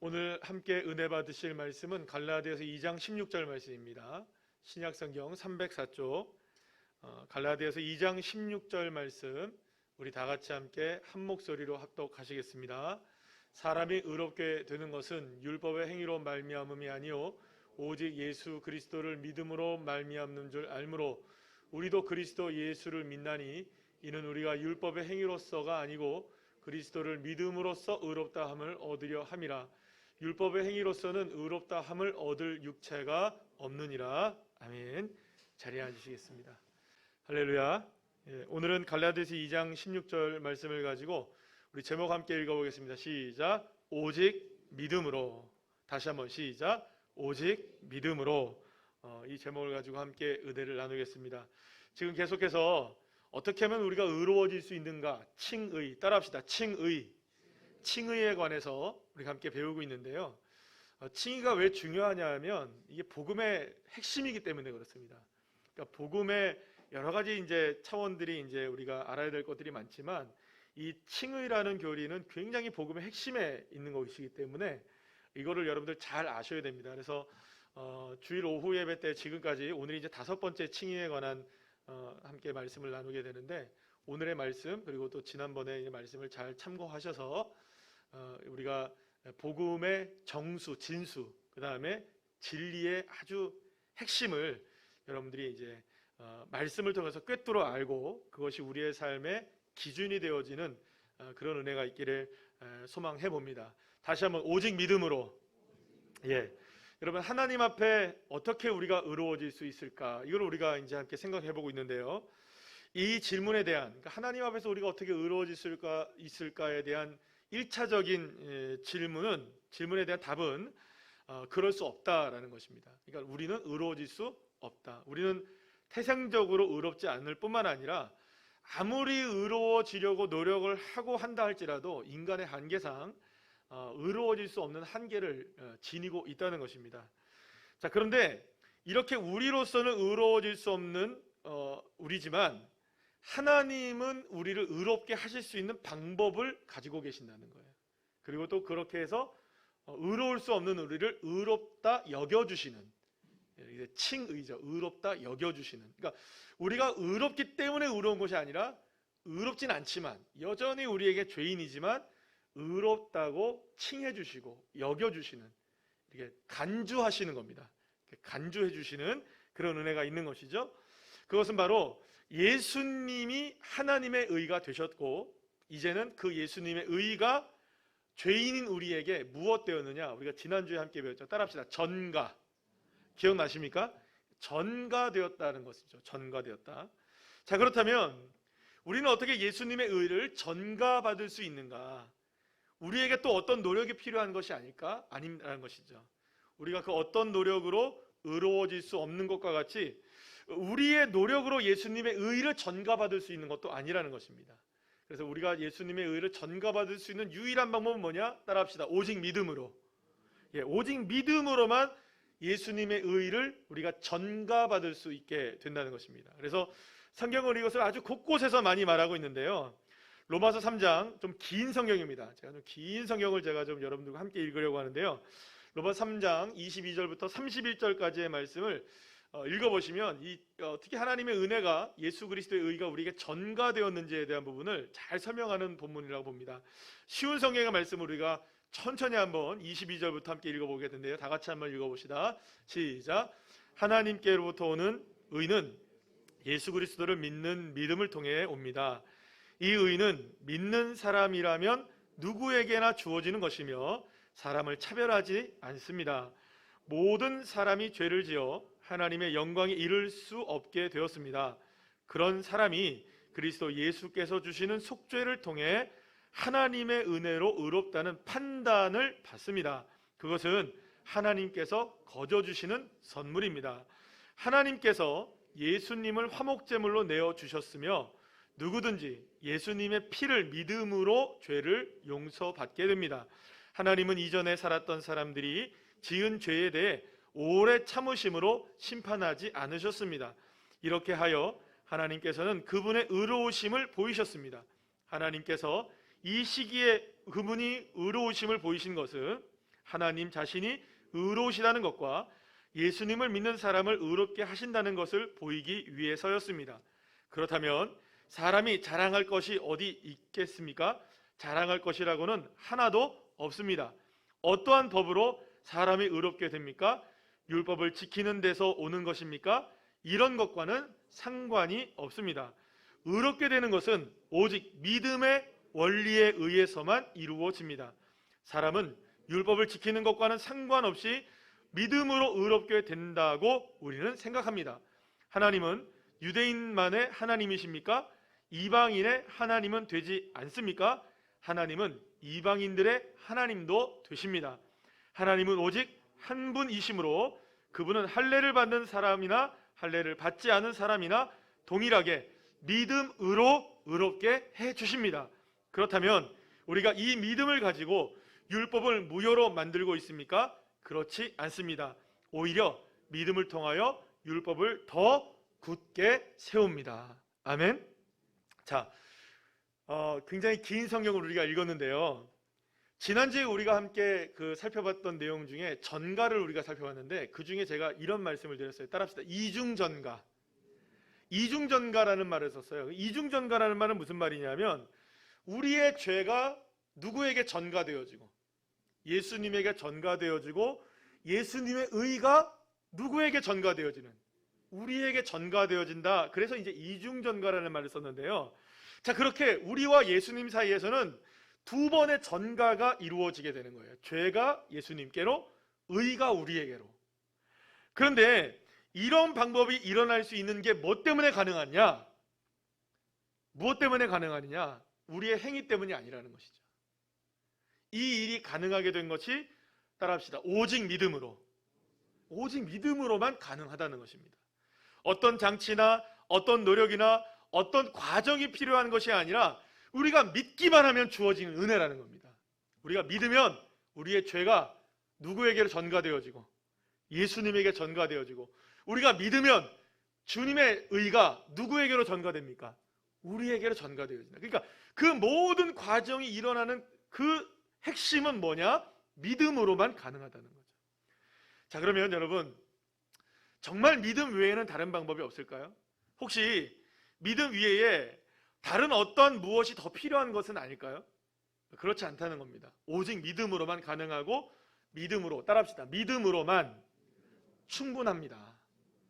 오늘 함께 은혜 받으실 말씀은 갈라디아서 2장 16절 말씀입니다. 신약 성경 304쪽 어, 갈라디아서 2장 16절 말씀 우리 다 같이 함께 한 목소리로 합독하시겠습니다. 사람이 의롭게 되는 것은 율법의 행위로 말미암음이 아니요 오직 예수 그리스도를 믿음으로 말미암는 줄 알므로 우리도 그리스도 예수를 믿나니 이는 우리가 율법의 행위로서가 아니고 그리스도를 믿음으로써 의롭다 함을 얻으려 함이라 율법의 행위로서는 의롭다 함을 얻을 육체가 없느니라. 아멘. 자리에 앉으시겠습니다. 할렐루야. 예, 오늘은 갈라디아서 2장 16절 말씀을 가지고 우리 제목 함께 읽어보겠습니다. 시작. 오직 믿음으로. 다시 한번 시작. 오직 믿음으로. 어, 이 제목을 가지고 함께 의대를 나누겠습니다. 지금 계속해서 어떻게 하면 우리가 의로워질 수 있는가? 칭의. 따라합시다. 칭의 칭의에 관해서 우리가 함께 배우고 있는데요. 어, 칭의가 왜 중요하냐면 이게 복음의 핵심이기 때문에 그렇습니다. 그러니까 복음의 여러 가지 이제 차원들이 이제 우리가 알아야 될 것들이 많지만 이 칭의라는 교리는 굉장히 복음의 핵심에 있는 것이기 때문에 이거를 여러분들 잘 아셔야 됩니다. 그래서 어, 주일 오후 예배 때 지금까지 오늘이 이제 다섯 번째 칭의에 관한 어, 함께 말씀을 나누게 되는데 오늘의 말씀 그리고 또 지난번에 이 말씀을 잘 참고하셔서 어, 우리가 복음의 정수, 진수, 그 다음에 진리의 아주 핵심을 여러분들이 이제 어, 말씀을 통해서 꿰뚫어 알고 그것이 우리의 삶의 기준이 되어지는 어, 그런 은혜가 있기를 에, 소망해 봅니다. 다시 한번 오직 믿음으로 예. 여러분 하나님 앞에 어떻게 우리가 의로워질 수 있을까? 이걸 우리가 이제 함께 생각해 보고 있는데요. 이 질문에 대한 그러니까 하나님 앞에서 우리가 어떻게 의로워질 수 있을까, 있을까에 대한 1차적인 질문은 질문에 대한 답은 어, 그럴 수 없다라는 것입니다. 그러니까 우리는 의로워질 수 없다. 우리는 태생적으로 의롭지 않을 뿐만 아니라 아무리 의로워지려고 노력을 하고 한다 할지라도 인간의 한계상 어, 의로워질 수 없는 한계를 어, 지니고 있다는 것입니다. 자 그런데 이렇게 우리로서는 의로워질 수 없는 어, 우리지만 하나님은 우리를 의롭게 하실 수 있는 방법을 가지고 계신다는 거예요. 그리고 또 그렇게 해서 어, 의로울 수 없는 우리를 의롭다 여겨주시는 예, 칭의죠. 의롭다 여겨주시는. 그러니까 우리가 의롭기 때문에 의로운 것이 아니라 의롭진 않지만 여전히 우리에게 죄인이지만 의롭다고 칭해주시고 여겨주시는 이렇게 간주하시는 겁니다. 간주해주시는 그런 은혜가 있는 것이죠. 그것은 바로 예수님이 하나님의 의가 되셨고 이제는 그 예수님의 의가 죄인인 우리에게 무엇 되었느냐? 우리가 지난주에 함께 배웠죠. 따라합시다. 전가. 기억나십니까? 전가되었다는 것이죠. 전가되었다. 자, 그렇다면 우리는 어떻게 예수님의 의를 전가받을 수 있는가? 우리에게 또 어떤 노력이 필요한 것이 아닐까? 아니라는 것이죠. 우리가 그 어떤 노력으로 의로워질 수 없는 것과 같이 우리의 노력으로 예수님의 의를 전가받을 수 있는 것도 아니라는 것입니다. 그래서 우리가 예수님의 의를 전가받을 수 있는 유일한 방법은 뭐냐? 따라합시다. 오직 믿음으로. 예, 오직 믿음으로만 예수님의 의를 우리가 전가받을 수 있게 된다는 것입니다. 그래서 성경은 이것을 아주 곳곳에서 많이 말하고 있는데요. 로마서 3장 좀 긴 성경입니다. 제가 좀 긴 성경을 제가 좀 여러분들과 함께 읽으려고 하는데요. 로마서 3장 22절부터 31절까지의 말씀을 어, 읽어보시면 이, 어, 특히 하나님의 은혜가 예수 그리스도의 의가 우리에게 전가되었는지에 대한 부분을 잘 설명하는 본문이라고 봅니다. 쉬운 성경의 말씀을 우리가 천천히 한번 22절부터 함께 읽어보게 된대요. 다 같이 한번 읽어봅시다. 시작. 하나님께로부터 오는 의는 예수 그리스도를 믿는 믿음을 통해 옵니다. 이 의는 믿는 사람이라면 누구에게나 주어지는 것이며 사람을 차별하지 않습니다. 모든 사람이 죄를 지어 하나님의 영광에 이를 수 없게 되었습니다. 그런 사람이 그리스도 예수께서 주시는 속죄를 통해 하나님의 은혜로 의롭다는 판단을 받습니다. 그것은 하나님께서 거저 주시는 선물입니다. 하나님께서 예수님을 화목제물로 내어 주셨으며 누구든지 예수님의 피를 믿음으로 죄를 용서받게 됩니다. 하나님은 이전에 살았던 사람들이 지은 죄에 대해 오래 참으심으로 심판하지 않으셨습니다. 이렇게 하여 하나님께서는 그분의 의로우심을 보이셨습니다. 하나님께서 이 시기에 그분이 의로우심을 보이신 것은 하나님 자신이 의로우시다는 것과 예수님을 믿는 사람을 의롭게 하신다는 것을 보이기 위해서였습니다. 그렇다면 사람이 자랑할 것이 어디 있겠습니까? 자랑할 것이라고는 하나도 없습니다. 어떠한 법으로 사람이 의롭게 됩니까? 율법을 지키는 데서 오는 것입니까? 이런 것과는 상관이 없습니다. 의롭게 되는 것은 오직 믿음의 원리에 의해서만 이루어집니다. 사람은 율법을 지키는 것과는 상관없이 믿음으로 의롭게 된다고 우리는 생각합니다. 하나님은 유대인만의 하나님이십니까? 이방인의 하나님은 되지 않습니까? 하나님은 이방인들의 하나님도 되십니다. 하나님은 오직 한 분이심으로 그분은 할례를 받는 사람이나 할례를 받지 않은 사람이나 동일하게 믿음으로 의롭게 해 주십니다. 그렇다면 우리가 이 믿음을 가지고 율법을 무효로 만들고 있습니까? 그렇지 않습니다. 오히려 믿음을 통하여 율법을 더 굳게 세웁니다. 아멘. 자, 어, 굉장히 긴 성경을 우리가 읽었는데요. 지난주에 우리가 함께 그 살펴봤던 내용 중에 전가를 우리가 살펴봤는데 그 중에 제가 이런 말씀을 드렸어요. 따라합시다. 이중전가. 이중전가라는 말을 썼어요. 이중전가라는 말은 무슨 말이냐면 우리의 죄가 누구에게 전가되어지고 예수님에게 전가되어지고 예수님의 의가 누구에게 전가되어지는 우리에게 전가되어진다. 그래서 이제 이중전가라는 말을 썼는데요. 자, 그렇게 우리와 예수님 사이에서는 두 번의 전가가 이루어지게 되는 거예요. 죄가 예수님께로, 의가 우리에게로. 그런데 이런 방법이 일어날 수 있는 게 뭐 때문에 가능하냐? 무엇 때문에 가능하느냐? 우리의 행위 때문이 아니라는 것이죠. 이 일이 가능하게 된 것이 따라합시다. 오직 믿음으로. 오직 믿음으로만 가능하다는 것입니다. 어떤 장치나 어떤 노력이나 어떤 과정이 필요한 것이 아니라 우리가 믿기만 하면 주어지는 은혜라는 겁니다. 우리가 믿으면 우리의 죄가 누구에게로 전가되어지고 예수님에게 전가되어지고 우리가 믿으면 주님의 의가 누구에게로 전가됩니까? 우리에게로 전가되어진다. 그러니까 그 모든 과정이 일어나는 그 핵심은 뭐냐? 믿음으로만 가능하다는 거죠. 자, 그러면 여러분 정말 믿음 외에는 다른 방법이 없을까요? 혹시 믿음 위에 다른 어떤 무엇이 더 필요한 것은 아닐까요? 그렇지 않다는 겁니다. 오직 믿음으로만 가능하고 믿음으로 따라합시다. 믿음으로만 충분합니다.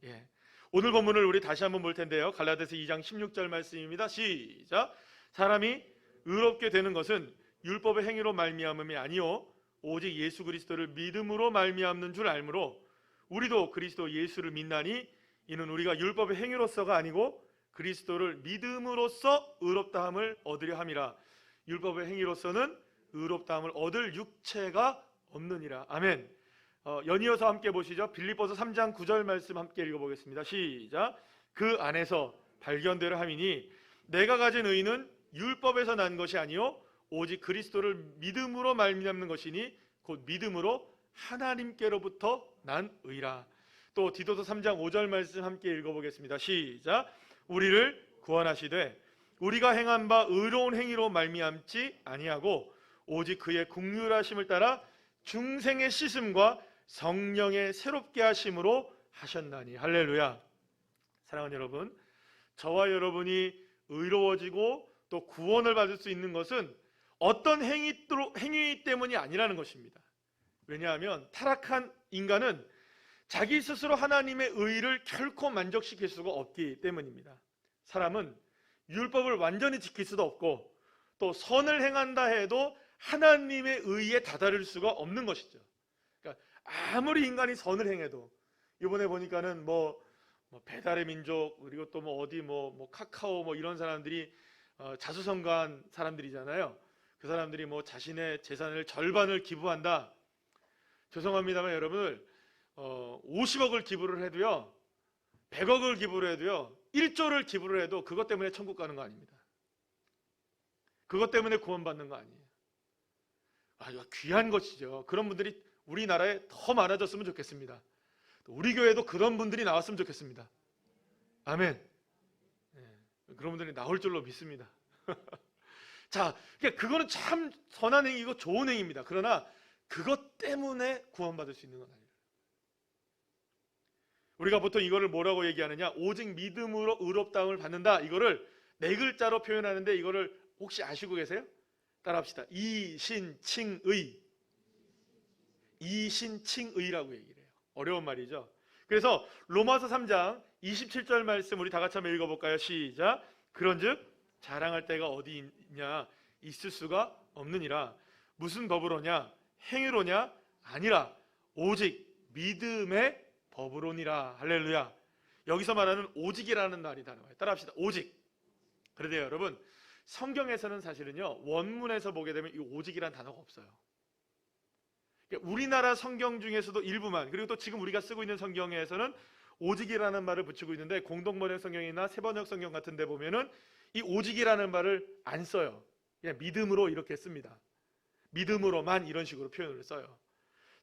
예. 오늘 본문을 우리 다시 한번 볼 텐데요. 갈라디아서 2장 16절 말씀입니다. 시작. 사람이 의롭게 되는 것은 율법의 행위로 말미암음이 아니요 오직 예수 그리스도를 믿음으로 말미암는 줄 알므로 우리도 그리스도 예수를 믿나니 이는 우리가 율법의 행위로서가 아니고 그리스도를 믿음으로써 의롭다함을 얻으려 함이라 율법의 행위로서는 의롭다함을 얻을 육체가 없느니라 아멘 어, 연이어서 함께 보시죠 빌립보서 3장 9절 말씀 함께 읽어보겠습니다 시작 그 안에서 발견되려 함이니 내가 가진 의는 율법에서 난 것이 아니요 오직 그리스도를 믿음으로 말미암는 것이니 곧 믿음으로 하나님께로부터 난 의라. 또 디도서 3장 5절 말씀 함께 읽어보겠습니다. 시작. 우리를 구원하시되 우리가 행한 바 의로운 행위로 말미암지 아니하고 오직 그의 국률하심을 따라 중생의 씻음과 성령의 새롭게 하심으로 하셨나니 할렐루야. 사랑하는 여러분, 저와 여러분이 의로워지고 또 구원을 받을 수 있는 것은 어떤 행위, 행위 때문이 아니라는 것입니다. 왜냐하면 타락한 인간은 자기 스스로 하나님의 의를 결코 만족시킬 수가 없기 때문입니다. 사람은 율법을 완전히 지킬 수도 없고 또 선을 행한다 해도 하나님의 의에 다다를 수가 없는 것이죠. 그러니까 아무리 인간이 선을 행해도 이번에 보니까는 뭐, 뭐 배달의 민족 그리고 또 뭐 어디 뭐, 뭐 카카오 뭐 이런 사람들이 어, 자수성가한 사람들이잖아요. 그 사람들이 뭐 자신의 재산을 절반을 기부한다. 죄송합니다만 여러분을 어, 50억을 기부를 해도요. 100억을 기부를 해도요. 1조를 기부를 해도 그것 때문에 천국 가는 거 아닙니다. 그것 때문에 구원받는 거 아니에요. 아, 이거 귀한 것이죠. 그런 분들이 우리나라에 더 많아졌으면 좋겠습니다. 우리 교회도 그런 분들이 나왔으면 좋겠습니다. 아멘. 네, 그런 분들이 나올 줄로 믿습니다. 자, 그러니까 그거는 참 선한 행위고 좋은 행위입니다. 그러나 그것 때문에 구원받을 수 있는 건 아니에요. 우리가 보통 이거를 뭐라고 얘기하느냐? 오직 믿음으로 의롭다함을 받는다. 이거를 네 글자로 표현하는데 이거를 혹시 아시고 계세요? 따라합시다. 이신칭의. 이신칭의라고 얘기를 해요. 어려운 말이죠. 그래서 로마서 3장 27절 말씀 우리 다 같이 한번 읽어볼까요? 시작. 그런즉 자랑할 때가 어디 있냐? 있을 수가 없느니라. 무슨 법으로냐? 행위로냐? 아니라 오직 믿음의 법으로니라. 할렐루야. 여기서 말하는 오직이라는 말이 단어예요. 따라합시다. 오직. 그런데요, 여러분 성경에서는 사실은요 원문에서 보게 되면 이 오직이라는 단어가 없어요. 그러니까 우리나라 성경 중에서도 일부만 그리고 또 지금 우리가 쓰고 있는 성경에서는 오직이라는 말을 붙이고 있는데 공동번역 성경이나 세번역 성경 같은 데 보면은 이 오직이라는 말을 안 써요. 그냥 믿음으로 이렇게 씁니다. 믿음으로만 이런 식으로 표현을 써요.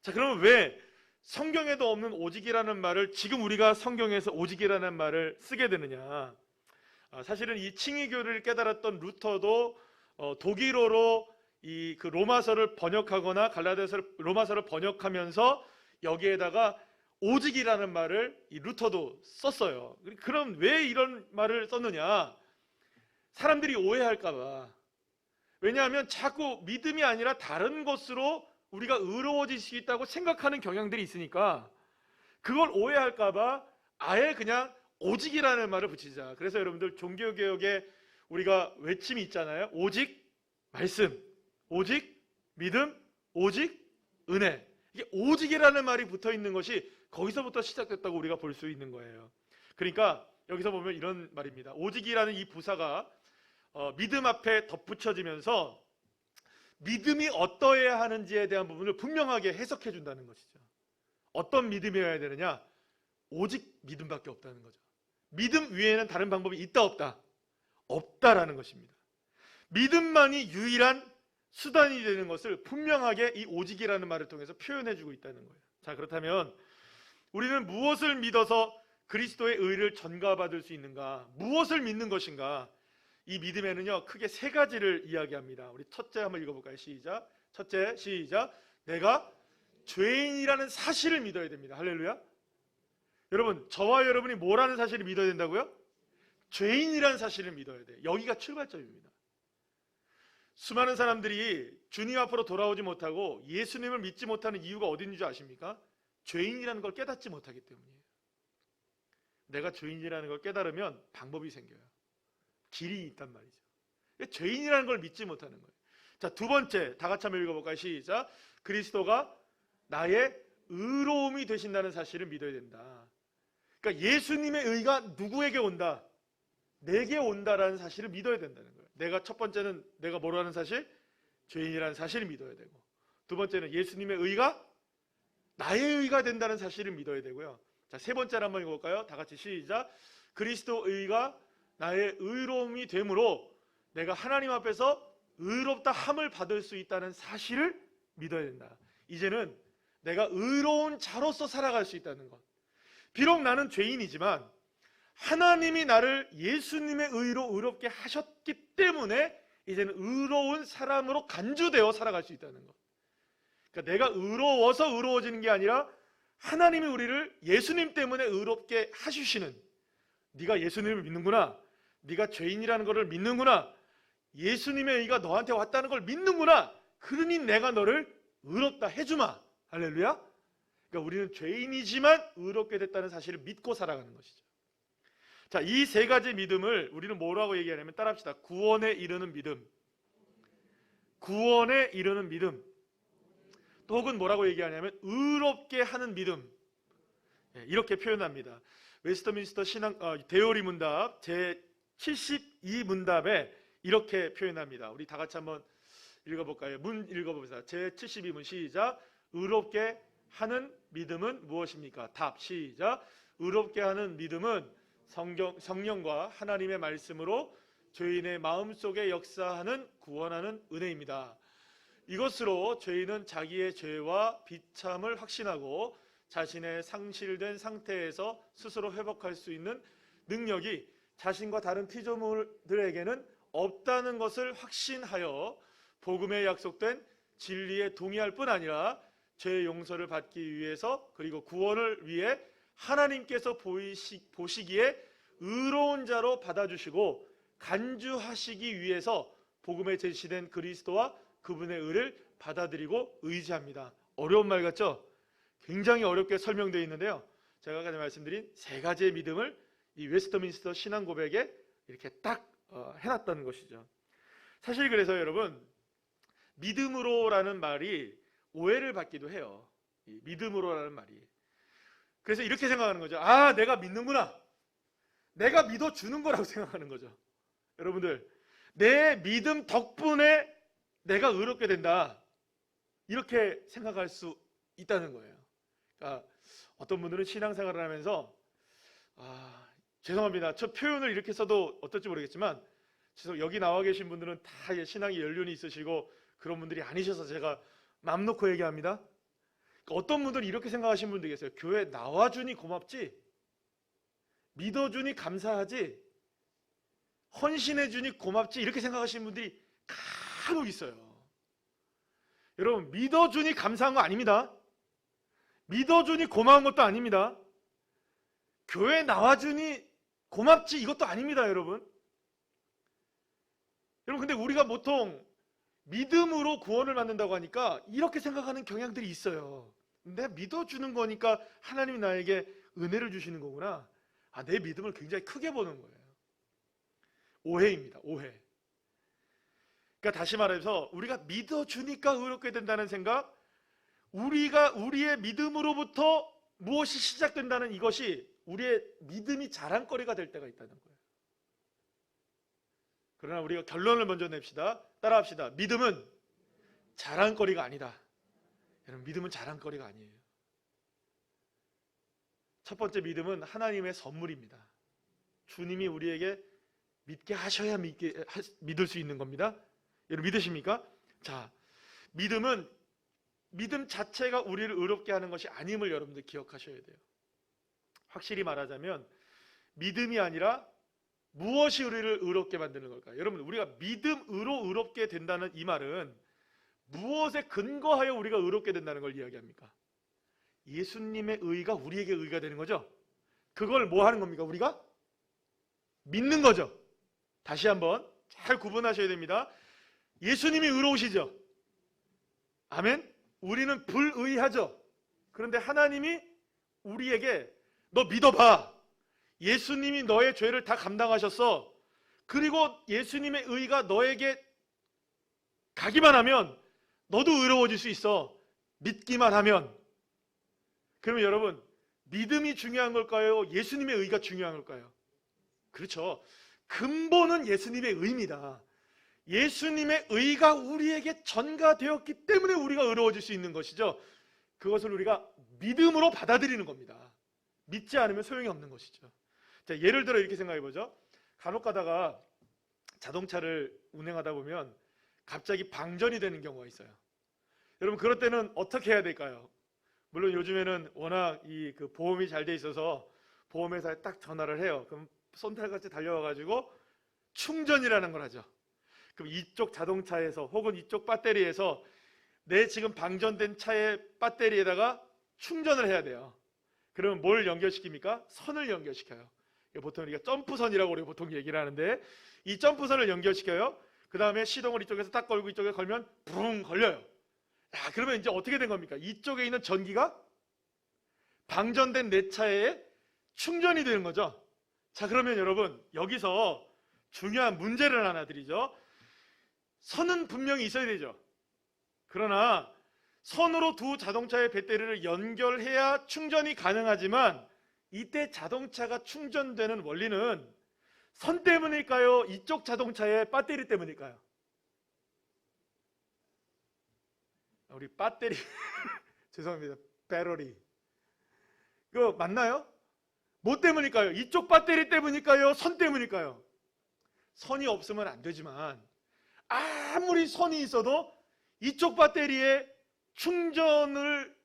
자, 그러면 왜 성경에도 없는 오직이라는 말을 지금 우리가 성경에서 오직이라는 말을 쓰게 되느냐? 아, 사실은 이 칭의교를 깨달았던 루터도 어, 독일어로 이 그 로마서를 번역하거나 갈라디아서를 로마서를 번역하면서 여기에다가 오직이라는 말을 이 루터도 썼어요. 그럼 왜 이런 말을 썼느냐? 사람들이 오해할까봐. 왜냐하면 자꾸 믿음이 아니라 다른 것으로 우리가 있다고 생각하는 경향들이 있으니까 그걸 오해할까봐 아예 그냥 오직이라는 말을 붙이자. 그래서 여러분들 종교개혁에 우리가 외침이 있잖아요. 오직 말씀, 오직 믿음, 오직 은혜. 이게 오직이라는 말이 붙어 있는 것이 거기서부터 시작됐다고 우리가 볼 수 있는 거예요. 그러니까 여기서 보면 이런 말입니다. 오직이라는 이 부사가 어, 믿음 앞에 덧붙여지면서 믿음이 어떠해야 하는지에 대한 부분을 분명하게 해석해 준다는 것이죠. 어떤 믿음이어야 되느냐? 오직 믿음밖에 없다는 거죠. 믿음 위에는 다른 방법이 있다 없다? 없다라는 것입니다. 믿음만이 유일한 수단이 되는 것을 분명하게 이 오직이라는 말을 통해서 표현해 주고 있다는 거예요. 자, 그렇다면 우리는 무엇을 믿어서 그리스도의 의를 전가받을 수 있는가? 무엇을 믿는 것인가? 이 믿음에는요, 크게 세 가지를 이야기합니다. 우리 첫째 한번 읽어볼까요? 시작. 첫째, 시작. 내가 죄인이라는 사실을 믿어야 됩니다. 할렐루야. 여러분, 저와 여러분이 뭐라는 사실을 믿어야 된다고요? 죄인이라는 사실을 믿어야 돼. 여기가 출발점입니다. 수많은 사람들이 주님 앞으로 돌아오지 못하고 예수님을 믿지 못하는 이유가 있는지 아십니까? 죄인이라는 걸 깨닫지 못하기 때문이에요. 내가 죄인이라는 걸 깨달으면 방법이 생겨요. 길이 있단 말이죠. 죄인이라는 걸 믿지 못하는 거예요. 자, 두 번째, 다 같이 한번 읽어볼까요? 시작. 그리스도가 나의 의로움이 되신다는 사실을 믿어야 된다. 그러니까 예수님의 의가 누구에게 온다? 내게 온다라는 사실을 믿어야 된다는 거예요. 내가 첫 번째는 내가 뭐라는 사실? 죄인이라는 사실을 믿어야 되고 두 번째는 예수님의 의가 나의 의가 된다는 사실을 믿어야 되고요. 자, 세 번째를 한번 읽어볼까요? 다 같이 시작. 그리스도 의가 나의 의로움이 되므로 내가 하나님 앞에서 의롭다 함을 받을 수 있다는 사실을 믿어야 된다. 이제는 내가 의로운 자로서 살아갈 수 있다는 것. 비록 나는 죄인이지만 하나님이 나를 예수님의 의로 의롭게 하셨기 때문에 이제는 의로운 사람으로 간주되어 살아갈 수 있다는 것. 그러니까 내가 의로워서 의로워지는 게 아니라 하나님이 우리를 예수님 때문에 의롭게 하시는 네가 예수님을 믿는구나. 네가 죄인이라는 것을 믿는구나. 예수님의 의가 너한테 왔다는 걸 믿는구나. 그러니 내가 너를 의롭다 해주마. 할렐루야. 그러니까 우리는 죄인이지만 의롭게 됐다는 사실을 믿고 살아가는 것이죠. 자, 이 세 가지 믿음을 우리는 뭐라고 얘기하냐면 따라합시다. 구원에 이르는 믿음. 구원에 이르는 믿음. 또 혹은 뭐라고 얘기하냐면 의롭게 하는 믿음. 예, 이렇게 표현합니다. 웨스터민스터 신앙 어, 대요리 문답 제 72문답에 이렇게 표현합니다. 우리 다 같이 한번 읽어볼까요? 문 읽어봅시다. 제 72문 시작. 의롭게 하는 믿음은 무엇입니까? 답 시작. 의롭게 하는 믿음은 성경, 성령과 하나님의 말씀으로 죄인의 마음 속에 역사하는 구원하는 은혜입니다. 이것으로 죄인은 자기의 죄와 비참을 확신하고 자신의 상실된 상태에서 스스로 회복할 수 있는 능력이 자신과 다른 피조물들에게는 없다는 것을 확신하여 복음에 약속된 진리에 동의할 뿐 아니라 죄 용서를 받기 위해서 그리고 구원을 위해 하나님께서 보이시, 보시기에 의로운 자로 받아주시고 간주하시기 위해서 복음에 제시된 그리스도와 그분의 의를 받아들이고 의지합니다. 어려운 말 같죠? 굉장히 어렵게 설명되어 있는데요. 제가 아까 말씀드린 세 가지의 믿음을 이 웨스터민스터 신앙 고백에 이렇게 딱 어, 해놨다는 것이죠. 사실 그래서 여러분 믿음으로라는 말이 오해를 받기도 해요. 이 믿음으로라는 말이. 그래서 이렇게 생각하는 거죠. 아, 내가 믿는구나. 내가 믿어 주는 거라고 생각하는 거죠. 여러분들, 내 믿음 덕분에 내가 의롭게 된다. 이렇게 생각할 수 있다는 거예요. 그러니까 어떤 분들은 신앙생활을 하면서 아, 죄송합니다. 저 표현을 이렇게 써도 어떨지 모르겠지만 죄송 여기 나와 계신 분들은 다 신앙의 연륜이 있으시고 그런 분들이 아니셔서 제가 맘 놓고 얘기합니다. 그러니까 어떤 분들은 이렇게 생각하시는 분들 계세요. 교회 나와주니 고맙지, 믿어주니 감사하지, 헌신해주니 고맙지 이렇게 생각하시는 분들이 간혹 있어요. 여러분 믿어주니 감사한 거 아닙니다. 믿어주니 고마운 것도 아닙니다. 교회 나와주니 고맙지 이것도 아닙니다, 여러분. 여러분 근데 우리가 보통 믿음으로 구원을 받는다고 하니까 이렇게 생각하는 경향들이 있어요. 내가 믿어주는 거니까 하나님이 나에게 은혜를 주시는 거구나. 아, 내 믿음을 굉장히 크게 보는 거예요. 오해입니다. 오해. 그러니까 다시 말해서 우리가 믿어주니까 의롭게 된다는 생각, 우리가 우리의 믿음으로부터 무엇이 시작된다는 이것이 우리의 믿음이 자랑거리가 될 때가 있다는 거예요. 그러나 우리가 결론을 먼저 냅시다. 따라합시다. 믿음은 자랑거리가 아니다. 여러분, 믿음은 자랑거리가 아니에요. 첫 번째 믿음은 하나님의 선물입니다. 주님이 우리에게 믿게 하셔야 믿게, 하, 믿을 수 있는 겁니다. 여러분 믿으십니까? 자, 믿음은 믿음 자체가 우리를 의롭게 하는 것이 아님을 여러분들 기억하셔야 돼요. 확실히 말하자면 믿음이 아니라 무엇이 우리를 의롭게 만드는 걸까요? 여러분 우리가 믿음으로 의롭게 된다는 이 말은 무엇에 근거하여 우리가 의롭게 된다는 걸 이야기합니까? 예수님의 의가 우리에게 의가 되는 거죠. 그걸 뭐 하는 겁니까? 우리가 믿는 거죠. 다시 한번 잘 구분하셔야 됩니다. 예수님이 의로우시죠. 아멘. 우리는 불의하죠. 그런데 하나님이 우리에게 너 믿어봐. 예수님이 너의 죄를 다 감당하셨어. 그리고 예수님의 의가 너에게 가기만 하면 너도 의로워질 수 있어. 믿기만 하면. 그러면 여러분, 믿음이 중요한 걸까요? 예수님의 의가 중요한 걸까요? 그렇죠. 근본은 예수님의 의입니다. 예수님의 의가 우리에게 전가되었기 때문에 우리가 의로워질 수 있는 것이죠. 그것을 우리가 믿음으로 받아들이는 겁니다. 믿지 않으면 소용이 없는 것이죠. 자, 예를 들어 이렇게 생각해 보죠. 간혹 가다가 자동차를 운행하다 보면 갑자기 방전이 되는 경우가 있어요. 여러분 그럴 때는 어떻게 해야 될까요? 물론 요즘에는 워낙 이 그 보험이 잘 돼 있어서 보험회사에 딱 전화를 해요. 그럼 손탈같이 달려와 가지고 충전이라는 걸 하죠. 그럼 이쪽 자동차에서 혹은 이쪽 배터리에서 내 지금 방전된 차의 배터리에다가 충전을 해야 돼요. 그러면 뭘 연결시킵니까? 선을 연결시켜요. 보통 우리가 점프선이라고 우리가 보통 얘기를 하는데 이 점프선을 연결시켜요. 그 다음에 시동을 이쪽에서 딱 걸고 이쪽에 걸면 붕 걸려요. 야, 그러면 이제 어떻게 된 겁니까? 이쪽에 있는 전기가 방전된 내 차에 충전이 되는 거죠. 자, 그러면 여러분 여기서 중요한 문제를 하나 드리죠. 선은 분명히 있어야 되죠. 그러나 선으로 두 자동차의 배터리를 연결해야 충전이 가능하지만 이때 자동차가 충전되는 원리는 선 때문일까요? 이쪽 자동차의 배터리 때문일까요? 우리 배터리 죄송합니다. 배터리 이거 맞나요? 뭐 때문일까요? 이쪽 배터리 때문일까요? 선 때문일까요? 선이 없으면 안 되지만 아무리 선이 있어도 이쪽 배터리에 충전을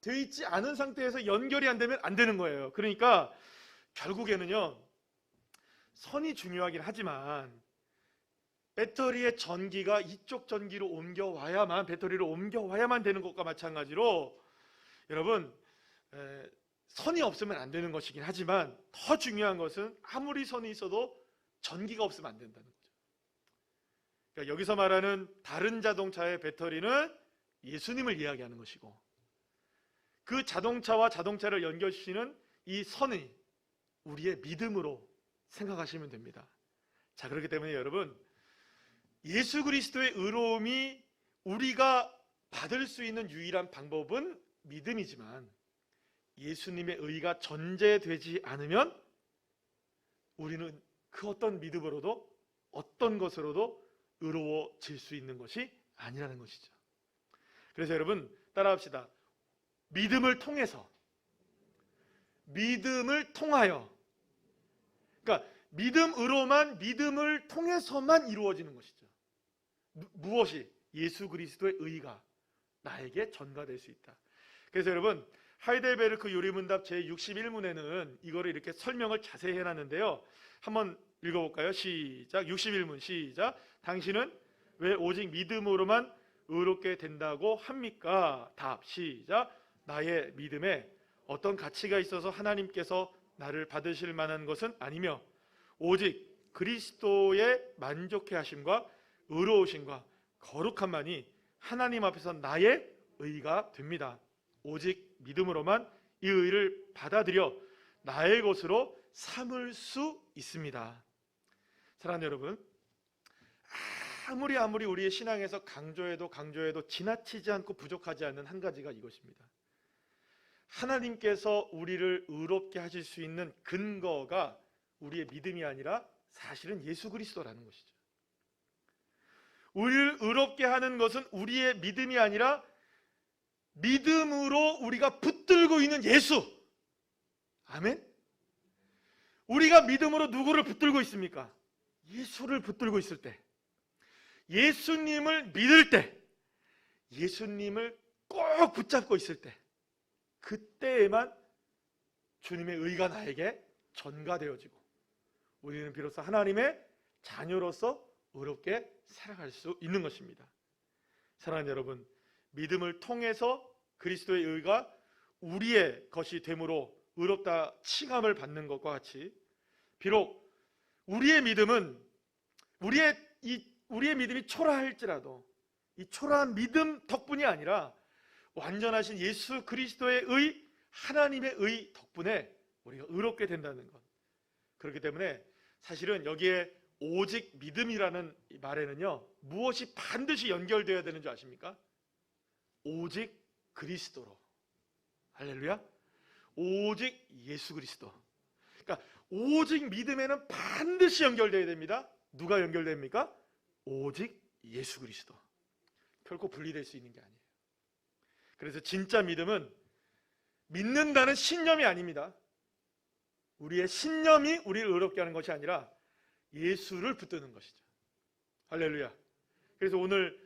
돼 있지 않은 상태에서 연결이 안 되면 안 되는 거예요. 그러니까 결국에는요. 선이 중요하긴 하지만 배터리의 전기가 이쪽 전기로 옮겨와야만 배터리를 옮겨와야만 되는 것과 마찬가지로 여러분 에, 선이 없으면 안 되는 것이긴 하지만 더 중요한 것은 아무리 선이 있어도 전기가 없으면 안 된다는 거죠. 그러니까 여기서 말하는 다른 자동차의 배터리는 예수님을 이야기하는 것이고 그 자동차와 자동차를 연결시키는 이 선이 우리의 믿음으로 생각하시면 됩니다. 자, 그렇기 때문에 여러분 예수 그리스도의 의로움이 우리가 받을 수 있는 유일한 방법은 믿음이지만 예수님의 의가 전제되지 않으면 우리는 그 어떤 믿음으로도 어떤 것으로도 의로워질 수 있는 것이 아니라는 것이죠. 그래서 여러분 따라합시다. 믿음을 통해서 믿음을 통하여 그러니까 믿음으로만 믿음을 통해서만 이루어지는 것이죠. 무- 무엇이 예수 그리스도의 의가 나에게 전가될 수 있다. 그래서 여러분 하이델베르크 요리문답 제 61문에는 이거를 이렇게 설명을 자세히 해놨는데요. 한번 읽어볼까요? 시작. 61문 시작. 당신은 왜 오직 믿음으로만 의롭게 된다고 합니까? 답 시작. 나의 믿음에 어떤 가치가 있어서 하나님께서 나를 받으실 만한 것은 아니며 오직 그리스도의 만족해 하심과 의로우심과 거룩함만이 하나님 앞에서 나의 의가 됩니다. 오직 믿음으로만 이 의를 받아들여 나의 것으로 삼을 수 있습니다. 사랑하는 여러분, 아무리 아무리 우리의 신앙에서 강조해도 강조해도 지나치지 않고 부족하지 않는 한 가지가 이것입니다. 하나님께서 우리를 의롭게 하실 수 있는 근거가 우리의 믿음이 아니라 사실은 예수 그리스도라는 것이죠. 우리를 의롭게 하는 것은 우리의 믿음이 아니라 믿음으로 우리가 붙들고 있는 예수. 아멘. 우리가 믿음으로 누구를 붙들고 있습니까? 예수를 붙들고 있을 때. 예수님을 믿을 때. 예수님을 꼭 붙잡고 있을 때. 그때에만 주님의 의가 나에게 전가되어지고 우리는 비로소 하나님의 자녀로서 의롭게 살아갈 수 있는 것입니다. 사랑하는 여러분, 믿음을 통해서 그리스도의 의가 우리의 것이 되므로 의롭다 칭함을 받는 것과 같이 비록 우리의 믿음은 우리의 이 우리의 믿음이 초라할지라도 이 초라한 믿음 덕분이 아니라 완전하신 예수 그리스도의 의 하나님의 의 덕분에 우리가 의롭게 된다는 것. 그렇기 때문에 사실은 여기에 오직 믿음이라는 이 말에는요 무엇이 반드시 연결되어야 되는 줄 아십니까? 오직 그리스도로 할렐루야 오직 예수 그리스도 그러니까 오직 믿음에는 반드시 연결되어야 됩니다 누가 연결됩니까? 오직 예수 그리스도 결코 분리될 수 있는 게 아니에요 그래서 진짜 믿음은 믿는다는 신념이 아닙니다 우리의 신념이 우리를 의롭게 하는 것이 아니라 예수를 붙드는 것이죠. 할렐루야. 그래서 오늘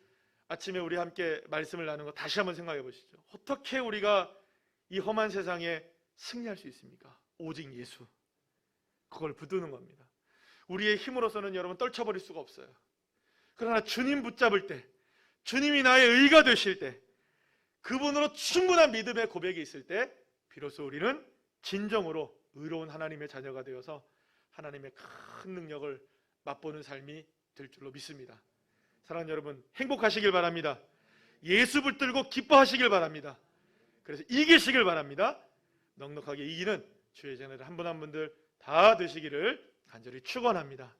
아침에 우리 함께 말씀을 나눈 거 다시 한번 생각해 보시죠. 어떻게 우리가 이 험한 세상에 승리할 수 있습니까? 오직 예수. 그걸 붙드는 겁니다. 우리의 힘으로서는 여러분 떨쳐버릴 수가 없어요. 그러나 주님 붙잡을 때, 주님이 나의 의가 되실 때, 그분으로 충분한 믿음의 고백이 있을 때, 비로소 우리는 진정으로 의로운 하나님의 자녀가 되어서 하나님의 큰 능력을 맛보는 삶이 될 줄로 믿습니다. 사랑하는 여러분, 행복하시길 바랍니다. 예수 붙들고 기뻐하시길 바랍니다. 그래서 이기시길 바랍니다. 넉넉하게 이기는 주의 자녀들 한 분 한 분들 다 되시기를 간절히 축원합니다.